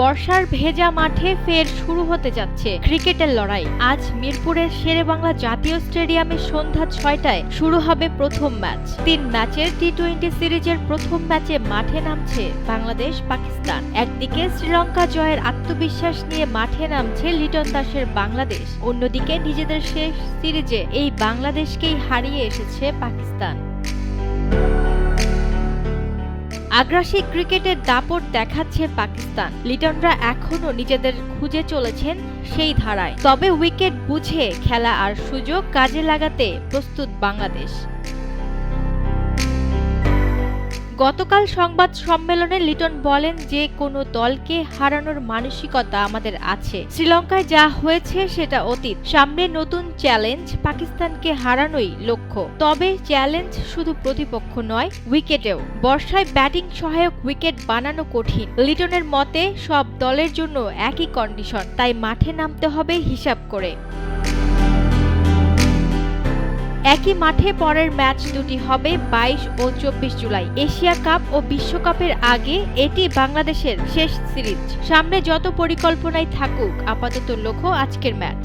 বর্ষার ভেজা মাঠে ফের শুরু হতে যাচ্ছে ক্রিকেটের লড়াই। আজ মিরপুরের শেরেবাংলা জাতীয় স্টেডিয়ামে সন্ধ্যা ছয়টায় শুরু হবে প্রথম ম্যাচ। তিন ম্যাচের টি টোয়েন্টি সিরিজের প্রথম ম্যাচে মাঠে নামছে বাংলাদেশ, পাকিস্তান। একদিকে শ্রীলঙ্কা জয়ের আত্মবিশ্বাস নিয়ে মাঠে নামছে লিটন দাসের বাংলাদেশ। অন্যদিকে নিজেদের শেষ সিরিজে এই বাংলাদেশকেই হারিয়ে এসেছে পাকিস্তান। আগ্রাসী ক্রিকেটের দাপট দেখাচ্ছে পাকিস্তান। লিটনরা এখনও নিজেদের খুঁজে চলেছেন সেই ধারায়। তবে উইকেট বুঝে খেলা আর সুযোগ কাজে লাগাতে প্রস্তুত বাংলাদেশ। গতকাল সংবাদ সম্মেলনে লিটন বলেন যে কোনো দলকে হারানোর মানসিকতা আমাদের আছে। শ্রীলঙ্কায় যা হয়েছে সেটা অতীত। সামনে নতুন চ্যালেঞ্জ, পাকিস্তানকে হারানোই লক্ষ্য। তবে চ্যালেঞ্জ শুধু প্রতিপক্ষ নয়, উইকেটেও। বর্ষায় ব্যাটিং সহায়ক উইকেট বানানো কঠিন। লিটনের মতে, সব দলের জন্য একই কন্ডিশন, তাই মাঠে নামতে হবে হিসাব করে। একই মাঠে পরের ম্যাচ দুটি হবে বাইশ ও চব্বিশ জুলাই। এশিয়া কাপ ও বিশ্বকাপের আগে এটি বাংলাদেশের শেষ সিরিজ। সামনে যত পরিকল্পনাই থাকুক, আপাতত লক্ষ্য আজকের ম্যাচ।